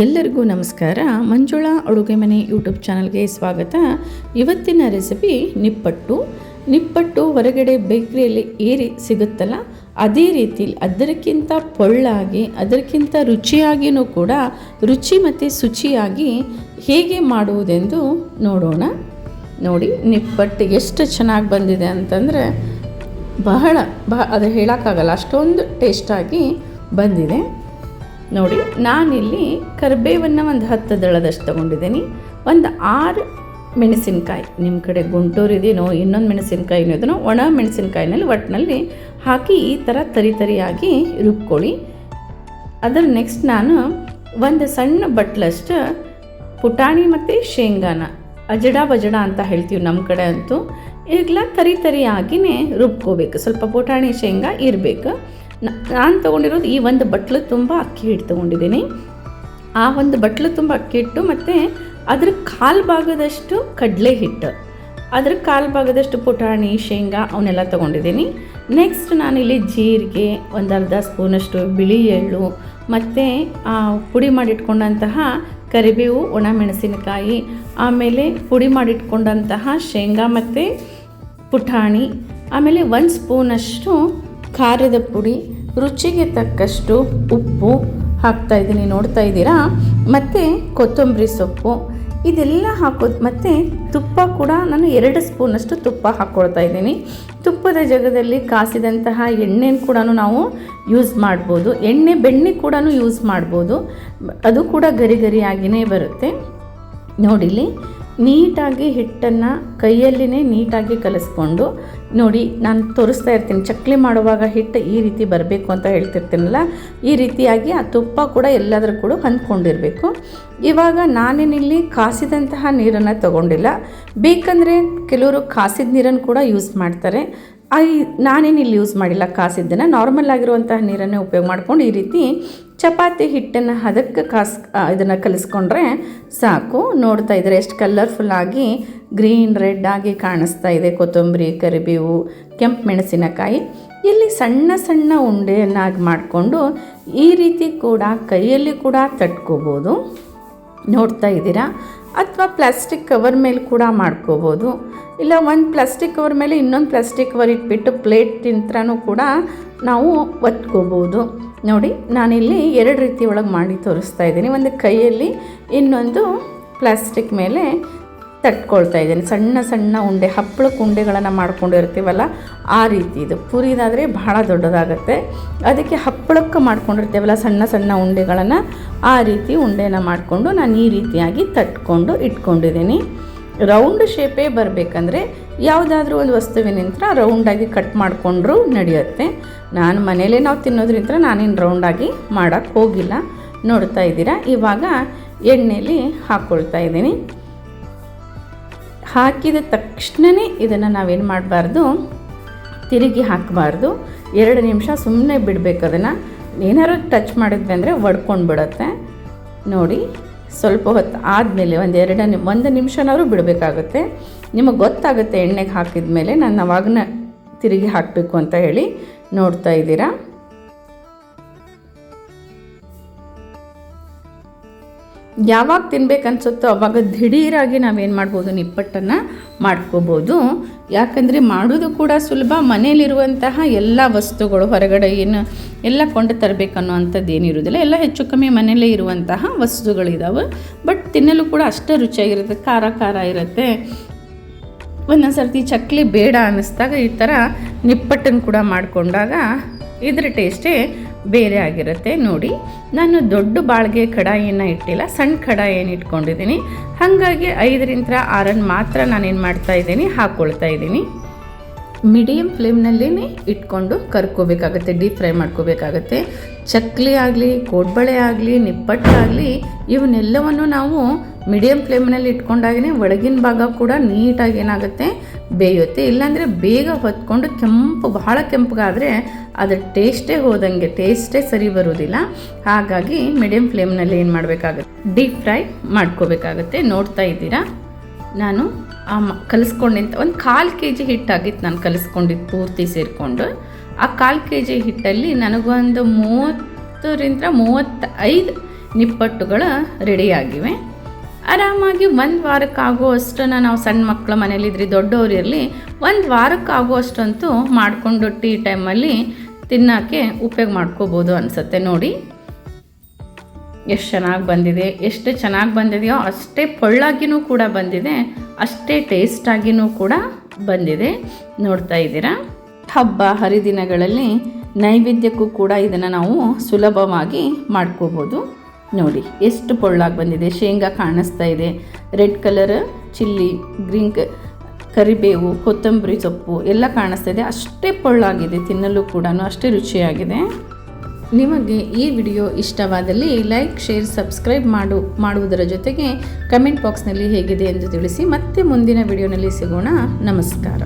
ಎಲ್ಲರಿಗೂ ನಮಸ್ಕಾರ. ಮಂಜುಳಾ ಅಡುಗೆ ಮನೆ ಯೂಟ್ಯೂಬ್ ಚಾನಲ್ಗೆ ಸ್ವಾಗತ. ಇವತ್ತಿನ ರೆಸಿಪಿ ನಿಪ್ಪಟ್ಟು. ನಿಪ್ಪಟ್ಟು ಹೊರಗಡೆ ಬೇಕ್ರಿಯಲ್ಲಿ ಏರಿ ಸಿಗುತ್ತಲ್ಲ, ಅದೇ ರೀತಿ ಅದಕ್ಕಿಂತ ಪೊಳ್ಳಾಗಿ, ಅದಕ್ಕಿಂತ ರುಚಿಯಾಗಿಯೂ ಕೂಡ ರುಚಿ ಮತ್ತು ಶುಚಿಯಾಗಿ ಹೇಗೆ ಮಾಡುವುದೆಂದು ನೋಡೋಣ. ನೋಡಿ, ನಿಪ್ಪಟ್ಟು ಎಷ್ಟು ಚೆನ್ನಾಗಿ ಬಂದಿದೆ ಅಂತಂದರೆ ಬಹಳ ಬಹ ಅದು ಹೇಳೋಕ್ಕಾಗಲ್ಲ, ಅಷ್ಟೊಂದು ಟೇಸ್ಟಾಗಿ ಬಂದಿದೆ. ನೋಡಿ, ನಾನಿಲ್ಲಿ ಕರಿಬೇವನ್ನು ಒಂದು ಹತ್ತು ದಳದಷ್ಟು ತೊಗೊಂಡಿದ್ದೀನಿ. ಒಂದು ಆರು ಮೆಣಸಿನಕಾಯಿ. ನಿಮ್ಮ ಕಡೆ ಗುಂಟೂರು ಇದೆಯೋ ಇನ್ನೊಂದು ಮೆಣಸಿನ್ಕಾಯಿನೂ ಇದನ್ನು ಒಣ ಮೆಣಸಿನ್ಕಾಯಿನಲ್ಲಿ ಒಟ್ಟಿನಲ್ಲಿ ಹಾಕಿ ಈ ಥರ ತರಿ ತರಿಯಾಗಿ ರುಬ್ಕೊಳ್ಳಿ. ಅದರ ನೆಕ್ಸ್ಟ್ ನಾನು ಒಂದು ಸಣ್ಣ ಬಟ್ಲಷ್ಟು ಪುಟಾಣಿ ಮತ್ತು ಶೇಂಗಾನ ಅಜಡ ಬಜಡ ಅಂತ ಹೇಳ್ತೀವಿ ನಮ್ಮ ಕಡೆ ಅಂತೂ, ಈಗಲ ತರಿ ತರಿಯಾಗಿಯೇ ರುಬ್ಕೋಬೇಕು. ಸ್ವಲ್ಪ ಪುಟಾಣಿ, ಶೇಂಗಾ ಇರಬೇಕು. ನಾನು ತೊಗೊಂಡಿರೋದು ಈ ಒಂದು ಬಟ್ಲು ತುಂಬ ಅಕ್ಕಿ ಹಿಟ್ಟು ತೊಗೊಂಡಿದ್ದೀನಿ. ಆ ಒಂದು ಬಟ್ಲು ತುಂಬ ಅಕ್ಕಿ ಹಿಟ್ಟು ಮತ್ತು ಅದ್ರ ಕಾಲು ಭಾಗದಷ್ಟು ಕಡಲೆ ಹಿಟ್ಟು. ಅದ್ರ ಕಾಲು ಭಾಗದಷ್ಟು ಪುಟಾಣಿ, ಶೇಂಗಾ ಅವನ್ನೆಲ್ಲ ತೊಗೊಂಡಿದ್ದೀನಿ. ನೆಕ್ಸ್ಟ್ ನಾನಿಲ್ಲಿ ಜೀರಿಗೆ, ಒಂದು ಅರ್ಧ ಸ್ಪೂನಷ್ಟು ಬಿಳಿ ಎಳ್ಳು, ಮತ್ತು ಪುಡಿ ಮಾಡಿಟ್ಕೊಂಡಂತಹ ಕರಿಬೇವು ಒಣ ಮೆಣಸಿನಕಾಯಿ ಆಮೇಲೆ ಪುಡಿ ಮಾಡಿಟ್ಕೊಂಡಂತಹ ಶೇಂಗಾ ಮತ್ತು ಪುಟಾಣಿ, ಆಮೇಲೆ ಒಂದು ಸ್ಪೂನಷ್ಟು ಖಾರದ ಪುಡಿ, ರುಚಿಗೆ ತಕ್ಕಷ್ಟು ಉಪ್ಪು ಹಾಕ್ತಾ ಇದ್ದೀನಿ ನೋಡ್ತಾ ಇದ್ದೀರಾ? ಮತ್ತು ಕೊತ್ತಂಬರಿ ಸೊಪ್ಪು, ಇದೆಲ್ಲ ಹಾಕೋದು ಮತ್ತು ತುಪ್ಪ ಕೂಡ ನಾನು ಎರಡು ಸ್ಪೂನಷ್ಟು ತುಪ್ಪ ಹಾಕ್ಕೊಳ್ತಾ ಇದ್ದೀನಿ. ತುಪ್ಪದ ಜಾಗದಲ್ಲಿ ಕಾಸಿದಂತಹ ಎಣ್ಣೆನ ಕೂಡ ನಾವು ಯೂಸ್ ಮಾಡ್ಬೋದು. ಎಣ್ಣೆ, ಬೆಣ್ಣೆ ಕೂಡ ಯೂಸ್ ಮಾಡ್ಬೋದು. ಅದು ಕೂಡ ಗರಿ ಗರಿಯಾಗಿಯೇ ಬರುತ್ತೆ. ನೋಡಿಲಿ ನೀಟಾಗಿ ಹಿಟ್ಟನ್ನು ಕೈಯಲ್ಲಿನೇ ನೀಟಾಗಿ ಕಲಿಸ್ಕೊಂಡು, ನೋಡಿ ನಾನು ತೋರಿಸ್ತಾ ಇರ್ತೀನಿ, ಚಕ್ಲಿ ಮಾಡುವಾಗ ಹಿಟ್ಟು ಈ ರೀತಿ ಬರಬೇಕು ಅಂತ ಹೇಳ್ತಿರ್ತೀನಲ್ಲ, ಈ ರೀತಿಯಾಗಿ ಆ ತುಪ್ಪ ಕೂಡ ಎಲ್ಲಾದರೂ ಕೂಡ ಹೊಂದ್ಕೊಂಡಿರಬೇಕು. ಇವಾಗ ನಾನೇನಿಲ್ಲಿ ಕಾಸಿದಂತಹ ನೀರನ್ನು ತಗೊಂಡಿಲ್ಲ. ಬೇಕಂದರೆ ಕೆಲವರು ಕಾಸಿದ ನೀರನ್ನು ಕೂಡ ಯೂಸ್ ಮಾಡ್ತಾರೆ. ಐ ನಾನೇನು ಇಲ್ಲಿ ಯೂಸ್ ಮಾಡಿಲ್ಲ ಕಾಸಿದ್ದನ್ನು. ನಾರ್ಮಲ್ ಆಗಿರುವಂತಹ ನೀರನ್ನೇ ಉಪಯೋಗ ಮಾಡ್ಕೊಂಡು ಈ ರೀತಿ ಚಪಾತಿ ಹಿಟ್ಟನ್ನು ಹದಕ್ಕೆ ಕಾಸ್ ಇದನ್ನು ಕಲಿಸ್ಕೊಂಡ್ರೆ ಸಾಕು. ನೋಡ್ತಾ ಇದ್ದಾರೆ ಎಷ್ಟು ಕಲರ್ಫುಲ್ ಆಗಿ ಗ್ರೀನ್ ರೆಡ್ ಆಗಿ ಕಾಣಿಸ್ತಾ ಇದೆ. ಕೊತ್ತಂಬರಿ, ಕರಿಬೇವು, ಕೆಂಪು ಮೆಣಸಿನಕಾಯಿ. ಇಲ್ಲಿ ಸಣ್ಣ ಸಣ್ಣ ಉಂಡೆಯನ್ನಾಗಿ ಮಾಡಿಕೊಂಡು ಈ ರೀತಿ ಕೂಡ ಕೈಯಲ್ಲಿ ಕೂಡ ತಟ್ಕೋಬೋದು. ನೋಡ್ತಾ ಇದ್ದೀರಾ? ಅಥವಾ ಪ್ಲಾಸ್ಟಿಕ್ ಕವರ್ ಮೇಲೆ ಕೂಡ ಮಾಡ್ಕೋಬೋದು. ಇಲ್ಲ, ಒಂದು ಪ್ಲಾಸ್ಟಿಕ್ ಕವರ್ ಮೇಲೆ ಇನ್ನೊಂದು ಪ್ಲಾಸ್ಟಿಕ್ ಕವರ್ ಇಟ್ಬಿಟ್ಟು ಪ್ಲೇಟ್ ತಿಂತ್ರನೂ ಕೂಡ ನಾವು ಒತ್ಕೋಬೋದು. ನೋಡಿ, ನಾನಿಲ್ಲಿ ಎರಡು ರೀತಿ ಒಳಗೆ ಮಾಡಿ ತೋರಿಸ್ತಾ ಇದ್ದೀನಿ. ಒಂದು ಕೈಯಲ್ಲಿ ಇನ್ನೊಂದು ಪ್ಲಾಸ್ಟಿಕ್ ಮೇಲೆ ತಟ್ಕೊಳ್ತಾ ಇದ್ದೀನಿ. ಸಣ್ಣ ಸಣ್ಣ ಉಂಡೆ ಹಪ್ಪಳಕ್ಕೆ ಉಂಡೆಗಳನ್ನು ಮಾಡ್ಕೊಂಡಿರ್ತೀವಲ್ಲ, ಆ ರೀತಿ ಇದು. ಪುರಿದಾದರೆ ಬಹಳ ದೊಡ್ಡದಾಗುತ್ತೆ. ಅದಕ್ಕೆ ಹಪ್ಪಳಕ್ಕೆ ಮಾಡ್ಕೊಂಡಿರ್ತೀವಲ್ಲ, ಸಣ್ಣ ಸಣ್ಣ ಉಂಡೆಗಳನ್ನು, ಆ ರೀತಿ ಉಂಡೆನ ಮಾಡಿಕೊಂಡು ನಾನು ಈ ರೀತಿಯಾಗಿ ತಟ್ಕೊಂಡು ಇಟ್ಕೊಂಡಿದ್ದೀನಿ. ರೌಂಡ್ ಶೇಪೇ ಬರಬೇಕಂದ್ರೆ ಯಾವುದಾದ್ರೂ ಒಂದು ವಸ್ತುವಿನಿಂದ ರೌಂಡಾಗಿ ಕಟ್ ಮಾಡಿಕೊಂಡ್ರೂ ನಡೆಯುತ್ತೆ. ನಾನು ಮನೇಲೇ ನಾವು ತಿನ್ನೋದ್ರಿಂದ ನಾನೇನು ರೌಂಡಾಗಿ ಮಾಡೋಕ್ಕೆ ಹೋಗಿಲ್ಲ. ನೋಡ್ತಾ ಇದ್ದೀರಾ? ಇವಾಗ ಎಣ್ಣೆಯಲ್ಲಿ ಹಾಕ್ಕೊಳ್ತಾ ಇದ್ದೀನಿ. ಹಾಕಿದ ತಕ್ಷಣವೇ ಇದನ್ನು ನಾವೇನು ಮಾಡಬಾರ್ದು? ತಿರುಗಿ ಹಾಕಬಾರ್ದು. ಎರಡು ನಿಮಿಷ ಸುಮ್ಮನೆ ಬಿಡಬೇಕು ಅದನ್ನು. ಏನಾರು ಟಚ್ ಮಾಡಿದ್ವಿ ಅಂದರೆ ಒಡ್ಕೊಂಡು ಬಿಡುತ್ತೆ ನೋಡಿ. ಸ್ವಲ್ಪ ಹೊತ್ತು ಆದಮೇಲೆ ಒಂದು ಎರಡು ನಿಮ್ ಒಂದು ನಿಮಿಷನಾದ್ರೂ ಬಿಡಬೇಕಾಗುತ್ತೆ. ನಿಮಗೆ ಗೊತ್ತಾಗುತ್ತೆ ಎಣ್ಣೆಗೆ ಹಾಕಿದ ಮೇಲೆ ನಾನು ಅವಾಗನ ತಿರುಗಿ ಹಾಕಬೇಕು ಅಂತ ಹೇಳಿ ನೋಡ್ತಾ ಇದ್ದೀರಾ. ಯಾವಾಗ ತಿನ್ಬೇಕನ್ಸುತ್ತೋ ಅವಾಗ ದಿಢೀರಾಗಿ ನಾವೇನು ಮಾಡ್ಬೋದು, ನಿಪ್ಪಟ್ಟನ್ನು ಮಾಡ್ಕೋಬೋದು. ಯಾಕಂದರೆ ಮಾಡೋದು ಕೂಡ ಸುಲಭ, ಮನೇಲಿರುವಂತಹ ಎಲ್ಲ ವಸ್ತುಗಳು ಹೊರಗಡೆ ಏನು, ಎಲ್ಲ ಕೊಂಡು ತರಬೇಕನ್ನೋ ಅಂಥದ್ದು ಏನಿರೋದಿಲ್ಲ ಎಲ್ಲ ಹೆಚ್ಚು ಕಮ್ಮಿ ಮನೆಯಲ್ಲೇ ಇರುವಂತಹ ವಸ್ತುಗಳಿದ್ದಾವೆ ಬಟ್ ತಿನ್ನಲು ಕೂಡ ಅಷ್ಟೇ ರುಚಿಯಾಗಿರುತ್ತೆ, ಖಾರ ಖಾರ ಇರುತ್ತೆ. ಒಂದೊಂದು ಸರ್ತಿ ಚಕ್ಲಿ ಬೇಡ ಅನ್ನಿಸ್ದಾಗ ಈ ಥರ ನಿಪ್ಪಟ್ಟನ್ನು ಕೂಡ ಮಾಡಿಕೊಂಡಾಗ ಇದ್ರ ಟೇಸ್ಟೇ ಬೇರೆ ಆಗಿರುತ್ತೆ, ನೋಡಿ. ನಾನು ದೊಡ್ಡ ಬಾಳ್ಗೆ ಕಡಾಯಿಯನ್ನು ಇಟ್ಟಿಲ್ಲ, ಸಣ್ಣ ಕಡಾಯಿಯನ್ನು ಇಟ್ಕೊಂಡಿದ್ದೀನಿ. ಹಾಗಾಗಿ ಐದರಿಂದ ಆರನ್ನು ಮಾತ್ರ ನಾನೇನು ಮಾಡ್ತಾ ಇದ್ದೀನಿ ಹಾಕ್ಕೊಳ್ತಾ ಇದ್ದೀನಿ. ಮೀಡಿಯಮ್ ಫ್ಲೇಮ್ನಲ್ಲೇ ಇಟ್ಕೊಂಡು ಕರ್ಕೋಬೇಕಾಗುತ್ತೆ, ಡೀಪ್ ಫ್ರೈ ಮಾಡ್ಕೋಬೇಕಾಗತ್ತೆ. ಚಕ್ಲಿ ಆಗಲಿ, ಕೋಡ್ಬಳೆ ಆಗಲಿ, ನಿಪ್ಪಟ್ಟಾಗಲಿ, ಇವನ್ನೆಲ್ಲವನ್ನು ನಾವು ಮೀಡಿಯಮ್ ಫ್ಲೇಮ್ನಲ್ಲಿ ಇಟ್ಕೊಂಡಾಗೇ ಒಳಗಿನ ಭಾಗ ಕೂಡ ನೀಟಾಗಿ ಏನಾಗುತ್ತೆ ಬೇಯುತ್ತೆ. ಇಲ್ಲಾಂದರೆ ಬೇಗ ಹೊತ್ಕೊಂಡು ಕೆಂಪು, ಬಹಳ ಕೆಂಪಗಾದರೆ ಅದರ ಟೇಸ್ಟೇ ಹೋದಂಗೆ, ಟೇಸ್ಟೇ ಸರಿ ಬರೋದಿಲ್ಲ ಹಾಗಾಗಿ ಮೀಡಿಯಮ್ ಫ್ಲೇಮ್ನಲ್ಲಿ ಏನು ಮಾಡಬೇಕಾಗುತ್ತೆ? ಡೀಪ್ ಫ್ರೈ ಮಾಡ್ಕೋಬೇಕಾಗತ್ತೆ. ನೋಡ್ತಾ ಇದ್ದೀರಾ? ನಾನು ಆ ಮ, ಕಲಿಸ್ಕೊಂಡಿದ್ದ ಒಂದು ಕಾಲು ಕೆ ಜಿ ಹಿಟ್ಟಾಗಿತ್ತು ನಾನು ಕಲಿಸ್ಕೊಂಡಿದ್ದು ಪೂರ್ತಿ ಸೇರಿಕೊಂಡು. ಆ ಕಾಲು ಕೆ ಜಿ ಹಿಟ್ಟಲ್ಲಿ ನನಗೊಂದು ಮೂವತ್ತರಿಂದ ಮೂವತ್ತೈದು ನಿಪ್ಪಟ್ಟುಗಳು ರೆಡಿಯಾಗಿವೆ ಆರಾಮಾಗಿ ಒಂದು ವಾರಕ್ಕಾಗುವಷ್ಟನ್ನು ನಾವು ಸಣ್ಣ ಮಕ್ಕಳ ಮನೇಲಿದ್ರಿ ದೊಡ್ಡವ್ರು ಇರಲಿ, ಒಂದು ವಾರಕ್ಕಾಗುವಷ್ಟಂತೂ ಮಾಡಿಕೊಂಡು ಟೀ ಟೈಮಲ್ಲಿ ತಿನ್ನೋಕ್ಕೆ ಉಪಯೋಗ ಮಾಡ್ಕೋಬೋದು ಅನಿಸುತ್ತೆ ನೋಡಿ. ಎಷ್ಟು ಚೆನ್ನಾಗಿ ಬಂದಿದೆ, ಎಷ್ಟು ಚೆನ್ನಾಗಿ ಬಂದಿದೆಯೋ ಅಷ್ಟೇ ಪೊಳ್ಳಾಗಿಯೂ ಕೂಡ ಬಂದಿದೆ, ಅಷ್ಟೇ ಟೇಸ್ಟಾಗಿಯೂ ಕೂಡ ಬಂದಿದೆ. ನೋಡ್ತಾ ಇದ್ದೀರಾ? ಹಬ್ಬ ಹರಿದಿನಗಳಲ್ಲಿ ನೈವೇದ್ಯಕ್ಕೂ ಕೂಡ ಇದನ್ನು ನಾವು ಸುಲಭವಾಗಿ ಮಾಡ್ಕೋಬೋದು. ನೋಡಿ, ಎಷ್ಟು ಪೊಳ್ಳಾಗಿ ಬಂದಿದೆ. ಶೇಂಗಾ ಕಾಣಿಸ್ತಾ ಇದೆ. ರೆಡ್ ಕಲರ್, ಚಿಲ್ಲಿ, ಗ್ರೀನ್ ಕರಿಬೇವು, ಕೊತ್ತಂಬರಿ ಸೊಪ್ಪು ಎಲ್ಲ ಕಾಣಿಸ್ತಾ ಇದೆ. ಅಷ್ಟೇ ಪೊಳ್ಳಾಗಿದೆ, ತಿನ್ನಲು ಕೂಡ ಅಷ್ಟೇ ರುಚಿಯಾಗಿದೆ. ನಿಮಗೆ ಈ ವಿಡಿಯೋ ಇಷ್ಟವಾದಲ್ಲಿ ಲೈಕ್, ಶೇರ್, ಸಬ್ಸ್ಕ್ರೈಬ್ ಮಾಡು, ಮಾಡುವುದರ ಜೊತೆಗೆ ಕಮೆಂಟ್ ಬಾಕ್ಸ್ನಲ್ಲಿ ಹೇಗಿದೆ ಎಂದು ತಿಳಿಸಿ ಮತ್ತೆ ಮುಂದಿನ ವಿಡಿಯೋನಲ್ಲಿ ಸಿಗೋಣ. ನಮಸ್ಕಾರ.